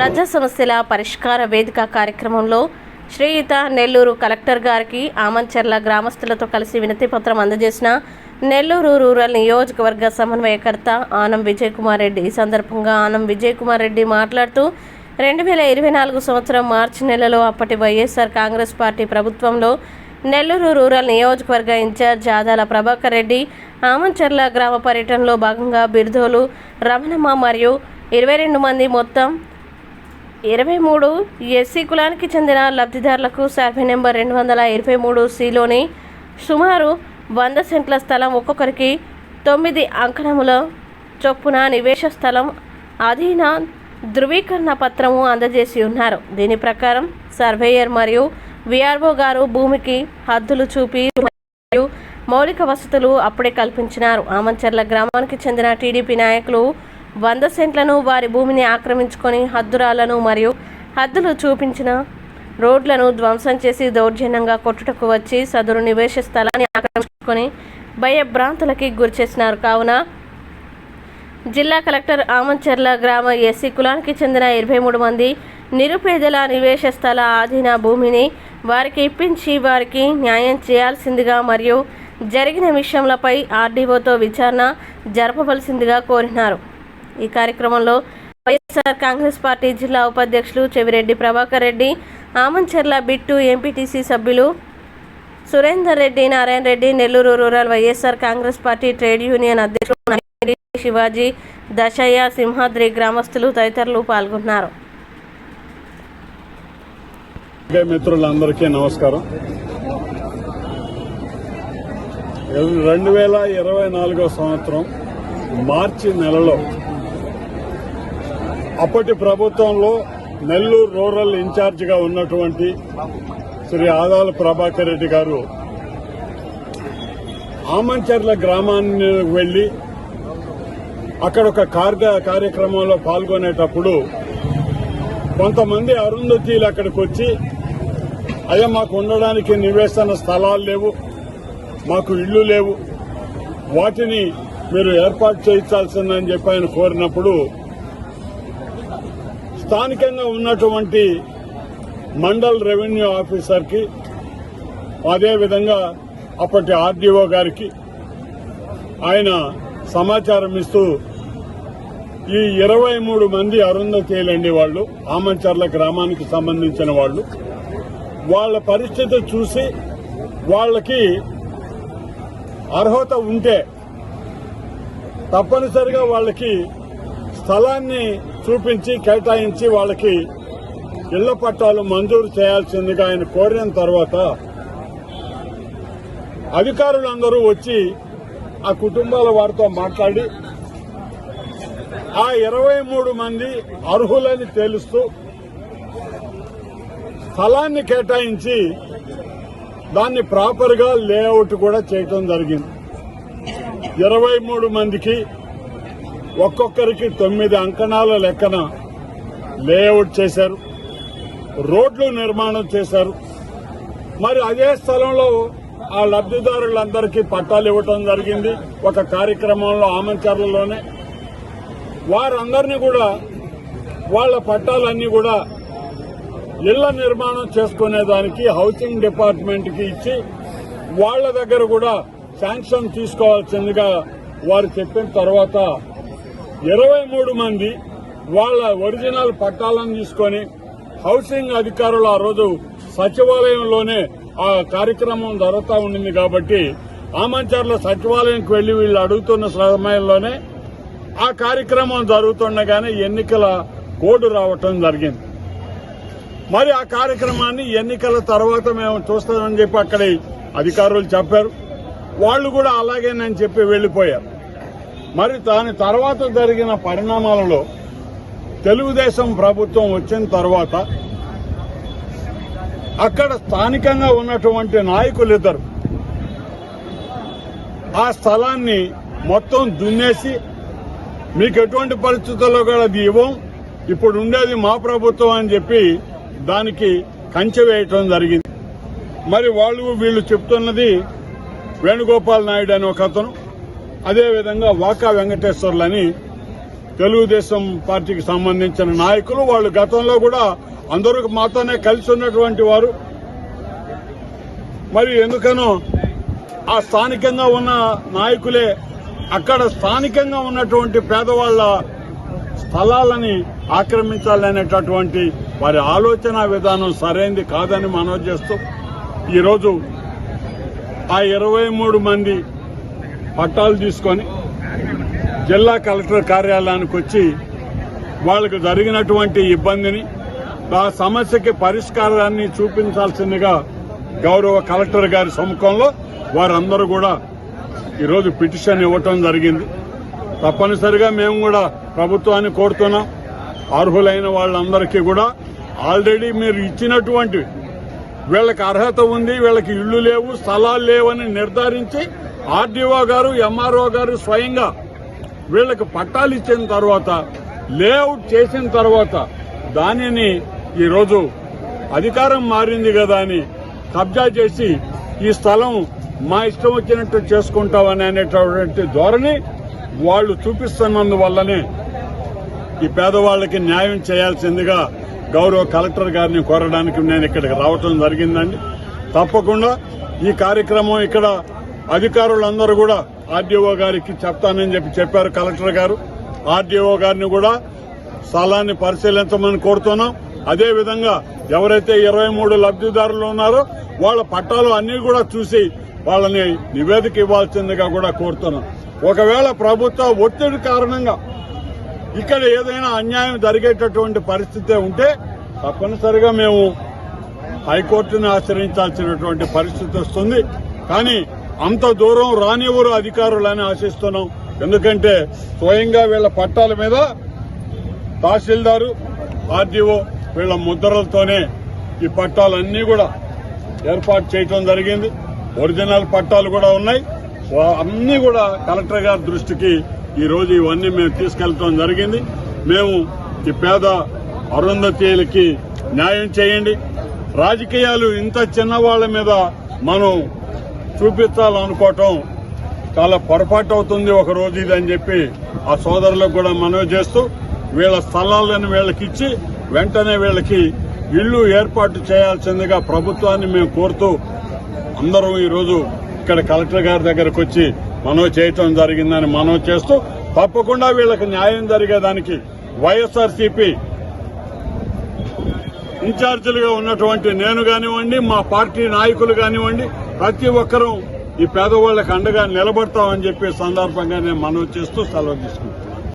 ప్రజా సమస్యల పరిష్కార వేదిక కార్యక్రమంలో శ్రీయుత నెల్లూరు కలెక్టర్ గారికి ఆమంచెర్ల గ్రామస్తులతో కలిసి వినతి పత్రం అందజేసిన నెల్లూరు రూరల్ నియోజకవర్గ సమన్వయకర్త ఆనం విజయ్ కుమార్ రెడ్డి ఈ సందర్భంగా ఆనం విజయ్ కుమార్ రెడ్డి మాట్లాడుతూ రెండు వేల ఇరవై నాలుగు సంవత్సరం మార్చి నెలలో అప్పటి వైఎస్ఆర్ కాంగ్రెస్ పార్టీ ప్రభుత్వంలో నెల్లూరు రూరల్ నియోజకవర్గ ఇన్ఛార్జ్ ఆదాల ప్రభాకర్ రెడ్డి ఆమంచెర్ల గ్రామ పర్యటనలో భాగంగా బిర్దోలు రమణమ్మ మరియు ఇరవై రెండు మంది మొత్తం ఇరవై మూడు ఎస్సీ కులానికి చెందిన లబ్ధిదారులకు సర్వే నెంబర్ రెండు వందల ఇరవై మూడు సిలోని సుమారు వంద సెంట్ల స్థలం ఒక్కొక్కరికి తొమ్మిది అంకణముల చొప్పున నివేశ స్థలం అధీన ధృవీకరణ పత్రము అందజేసి ఉన్నారు. దీని ప్రకారం సర్వేయర్ మరియు విఆర్ఓ గారు భూమికి హద్దులు చూపి మరియు మౌలిక వసతులు అప్పుడే కల్పించినారు. ఆమంచర్ల గ్రామానికి చెందిన టీడీపీ నాయకులు వంద సెంట్లను వారి భూమిని ఆక్రమించుకొని హద్దురాలను మరియు హద్దులు చూపించిన రోడ్లను ధ్వంసం చేసి దౌర్జన్యంగా కొట్టుటకు వచ్చి సదరు నివేశ స్థలాన్ని ఆక్రమించుకొని భయభ్రాంతులకి గురిచేసినారు. కావున జిల్లా కలెక్టర్ ఆమంచెర్ల గ్రామ ఎస్సీ కులానికి చెందిన ఇరవై మూడు మంది నిరుపేదల నివేశ స్థల ఆధీన భూమిని వారికి ఇప్పించి వారికి న్యాయం చేయాల్సిందిగా మరియు జరిగిన విషయంలపై ఆర్డీఓతో విచారణ జరపవలసిందిగా కోరినారు. ఈ కార్యక్రమంలో వైఎస్ఆర్ కాంగ్రెస్ పార్టీ జిల్లా ఉపాధ్యక్షులు చెవిరెడ్డి ప్రభాకర్ రెడ్డి ఆమంచెర్ల బిట్టు ఎంపీటీసీ సభ్యులు Surender Reddy Narayana Reddy Nellore rural YSR Congress party trade union అధ్యక్షులు శివాజీ దశయ్య సింహాద్రి గ్రామస్తులు తదితరులు పాల్గొన్నారు. మిత్రులందరికీ నమస్కారం. రెండు వేల ఇరవై నాలుగో సంవత్సరం మార్చి నెలలో అప్పటి ప్రభుత్వంలో నెల్లూరు రూరల్ ఇన్ఛార్జిగా ఉన్నటువంటి శ్రీ ఆదాల ప్రభాకర్ రెడ్డి గారు ఆమంచర్ల గ్రామాన్ని వెళ్ళి అక్కడ ఒక కార్గ కార్యక్రమంలో పాల్గొనేటప్పుడు కొంతమంది అరుంధతీలు అక్కడికి వచ్చి అయ్యా మాకు ఉండడానికి నివేశన స్థలాలు లేవు మాకు ఇళ్ళు లేవు వాటిని మీరు ఏర్పాటు చేయించాల్సిందని చెప్పి ఆయన కోరినప్పుడు స్థానికంగా ఉన్నటువంటి మండల్ రెవెన్యూ ఆఫీసర్కి అదేవిధంగా అప్పటి ఆర్డీఓ గారికి ఆయన సమాచారం ఇస్తూ ఈ ఇరవై మూడు మంది అరుంధతీయులండి వాళ్ళు ఆమంచర్ల గ్రామానికి సంబంధించిన వాళ్ళు వాళ్ళ పరిస్థితి చూసి వాళ్ళకి అర్హత ఉంటే తప్పనిసరిగా వాళ్ళకి స్థలాన్ని చూపించి కేటాయించి వాళ్ళకి ఇళ్ళ పట్టాలు మంజూరు చేయాల్సిందిగా ఆయన కోరిన తర్వాత అధికారులందరూ వచ్చి ఆ కుటుంబాల వారితో మాట్లాడి ఆ ఇరవై మూడు మంది అర్హులని తేలుస్తూ స్థలాన్ని కేటాయించి దాన్ని ప్రాపర్గా లేఅవుట్ కూడా చేయటం జరిగింది. ఇరవై మూడు మందికి ఒక్కొక్కరికి తొమ్మిది అంకణాల లెక్కన లేఅవుట్ చేశారు రోడ్లు నిర్మాణం చేశారు. మరి అదే స్థలంలో ఆ లబ్ధిదారులందరికీ పట్టాలు ఇవ్వటం జరిగింది ఒక కార్యక్రమంలో ఆమంచర్లలోనే వారందరినీ కూడా వాళ్ళ పట్టాలన్నీ కూడా ఇళ్ళ నిర్మాణం చేసుకునేదానికి హౌసింగ్ డిపార్ట్మెంట్కి ఇచ్చి వాళ్ళ దగ్గర కూడా శాంక్షన్ తీసుకోవాల్సిందిగా వారు చెప్పిన తర్వాత ఇరవై మూడు మంది వాళ్ళ ఒరిజినల్ పట్టాలను తీసుకొని హౌసింగ్ అధికారులు ఆ రోజు సచివాలయంలోనే ఆ కార్యక్రమం జరుగుతూ ఉండింది కాబట్టి ఆమంచర్ల సచివాలయంకి వెళ్ళి వీళ్ళు అడుగుతున్న సమయంలోనే ఆ కార్యక్రమం జరుగుతుండగానే ఎన్నికల కోడ్ రావటం జరిగింది. మరి ఆ కార్యక్రమాన్ని ఎన్నికల తర్వాత మేము చూస్తామని చెప్పి అక్కడ అధికారులు చెప్పారు. వాళ్ళు కూడా అలాగేనని చెప్పి వెళ్ళిపోయారు మరి దాని తర్వాత జరిగిన పరిణామాలలో తెలుగుదేశం ప్రభుత్వం వచ్చిన తర్వాత అక్కడ స్థానికంగా ఉన్నటువంటి నాయకులు ఇద్దరు ఆ స్థలాన్ని మొత్తం దున్నేసి మీకు ఎటువంటి పరిస్థితుల్లో కూడా అది ఇవ్వం ఇప్పుడు ఉండేది మా ప్రభుత్వం అని చెప్పి దానికి కంచె వేయటం జరిగింది. మరి వాళ్ళు వీళ్ళు చెప్తున్నది వేణుగోపాల్ నాయుడు అని ఒక అతను. అదేవిధంగా వాకా వెంకటేశ్వర్లని తెలుగుదేశం పార్టీకి సంబంధించిన నాయకులు వాళ్ళు గతంలో కూడా అందరూ మాతోనే కలిసి ఉన్నటువంటి వారు. మరి ఎందుకనో ఆ స్థానికంగా ఉన్న నాయకులే అక్కడ స్థానికంగా ఉన్నటువంటి పేదవాళ్ళ స్థలాలని ఆక్రమించాలనేటటువంటి వారి ఆలోచన విధానం సరైంది కాదని మనవి చేస్తూ ఈరోజు ఆ ఇరవై మూడు మంది పట్టాలు తీసుకొని జిల్లా కలెక్టర్ కార్యాలయానికి వచ్చి వాళ్ళకు జరిగినటువంటి ఇబ్బందిని ఆ సమస్యకి పరిష్కారాన్ని చూపించాల్సిందిగా గౌరవ కలెక్టర్ గారి సముఖంలో వారందరూ కూడా ఈరోజు పిటిషన్ ఇవ్వటం జరిగింది. తప్పనిసరిగా మేము కూడా ప్రభుత్వాన్ని కోరుతున్నాం. అర్హులైన వాళ్ళందరికీ కూడా ఆల్రెడీ మీరు ఇచ్చినటువంటి వీళ్ళకి అర్హత ఉంది వీళ్ళకి ఇళ్ళు లేవు స్థలాలు లేవని నిర్ధారించి ఆర్డీఓ గారు ఎంఆర్ఓ గారు స్వయంగా వీళ్ళకి పట్టాలు ఇచ్చిన తర్వాత లేఅవుట్ చేసిన తర్వాత దానిని ఈరోజు అధికారం మారింది కదా అని కబ్జా చేసి ఈ స్థలం మా ఇష్టం వచ్చినట్టు చేసుకుంటామని అనేటటువంటి ధోరణి వాళ్ళు చూపిస్తున్నందువల్లనే ఈ పేదవాళ్ళకి న్యాయం చేయాల్సిందిగా గౌరవ కలెక్టర్ గారిని కోరడానికి నేను ఇక్కడికి రావటం జరిగిందండి. తప్పకుండా ఈ కార్యక్రమం ఇక్కడ అధికారులందరూ కూడా ఆర్డీఓ గారికి చెప్తానని చెప్పి చెప్పారు కలెక్టర్ గారు. ఆర్డీఓ గారిని కూడా స్థలాన్ని పరిశీలించమని కోరుతున్నాం. అదే విధంగా ఎవరైతే ఇరవై మూడు లబ్ధిదారులు ఉన్నారో వాళ్ళ పట్టాలు అన్ని కూడా చూసి వాళ్ళని నివేదిక ఇవ్వాల్సిందిగా కూడా కోరుతున్నాం. ఒకవేళ ప్రభుత్వ ఒత్తిడి కారణంగా ఇక్కడ ఏదైనా అన్యాయం జరిగేటటువంటి పరిస్థితి ఉంటే తప్పనిసరిగా మేము హైకోర్టుని ఆశ్రయించాల్సినటువంటి పరిస్థితి వస్తుంది. కానీ అంత దూరం రానివ్వరు అధికారులని ఆశిస్తున్నాం. ఎందుకంటే స్వయంగా వీళ్ళ పట్టాల మీద తహసీల్దారు ఆర్డీఓ వీళ్ళ ముద్రలతోనే ఈ పట్టాలన్నీ కూడా ఏర్పాటు చేయటం జరిగింది. ఒరిజినల్ పట్టాలు కూడా ఉన్నాయి. అన్నీ అన్ని కూడా కలెక్టర్ గారి దృష్టికి ఈ రోజు ఇవన్నీ మేము తీసుకెళ్ళడం జరిగింది. మేము ఈ పేద అరుంధతీయులకి న్యాయం చేయండి. రాజకీయాలు ఇంత చిన్న వాళ్ళ మీద మనం చూపించాలనుకోవటం చాలా పొరపాటు అవుతుంది ఒక రోజు ఇది అని చెప్పి ఆ సోదరులకు కూడా మనవి చేస్తూ వీళ్ళ స్థలాలను వీళ్ళకి ఇచ్చి వెంటనే వీళ్ళకి ఇల్లు ఏర్పాటు చేయాల్సిందిగా ప్రభుత్వాన్ని మేము కోరుతూ అందరూ ఈరోజు ఇక్కడ కలెక్టర్ గారి దగ్గరకు వచ్చి మనవి చేయటం జరిగిందని మనవి చేస్తూ తప్పకుండా వీళ్ళకి న్యాయం జరిగేదానికి వైఎస్ఆర్సీపీ ఇన్ఛార్జీలుగా ఉన్నటువంటి నేను కానివ్వండి మా పార్టీ నాయకులు కానివ్వండి ప్రతి ఒక్కరూ ఈ పేదవాళ్ళకి అండగా నిలబడతామని చెప్పే సందర్భంగా నేను మనవి చేస్తూ సెలవు తీసుకుంటాను